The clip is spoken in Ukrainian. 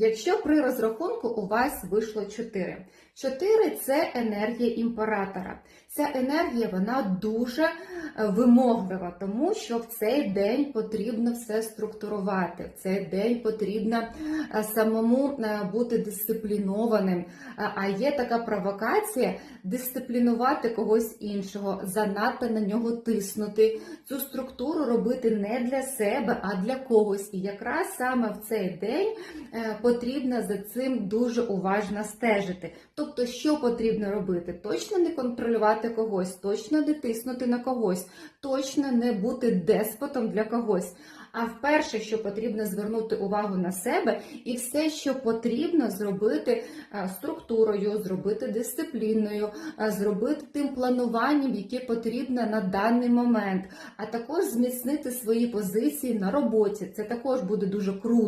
Якщо при розрахунку у вас вийшло 4. 4 – це енергія імператора. Ця енергія вона дуже е, вимоглива, тому що в цей день потрібно все структурувати. В цей день потрібно е, самому е, бути дисциплінованим. А- є така провокація дисциплінувати когось іншого, занадто на нього тиснути, цю структуру робити не для себе, а для когось. І якраз саме в цей день е, потрібно за цим дуже уважно стежити. Тобто, що потрібно робити? Точно не контролювати когось, точно не тиснути на когось, точно не бути деспотом для когось. А вперше, що потрібно звернути увагу на себе, і все, що потрібно зробити е, структурою, зробити дисципліною, е, зробити тим плануванням, яке потрібно на даний момент, а також зміцнити свої позиції на роботі. Це також буде дуже круто.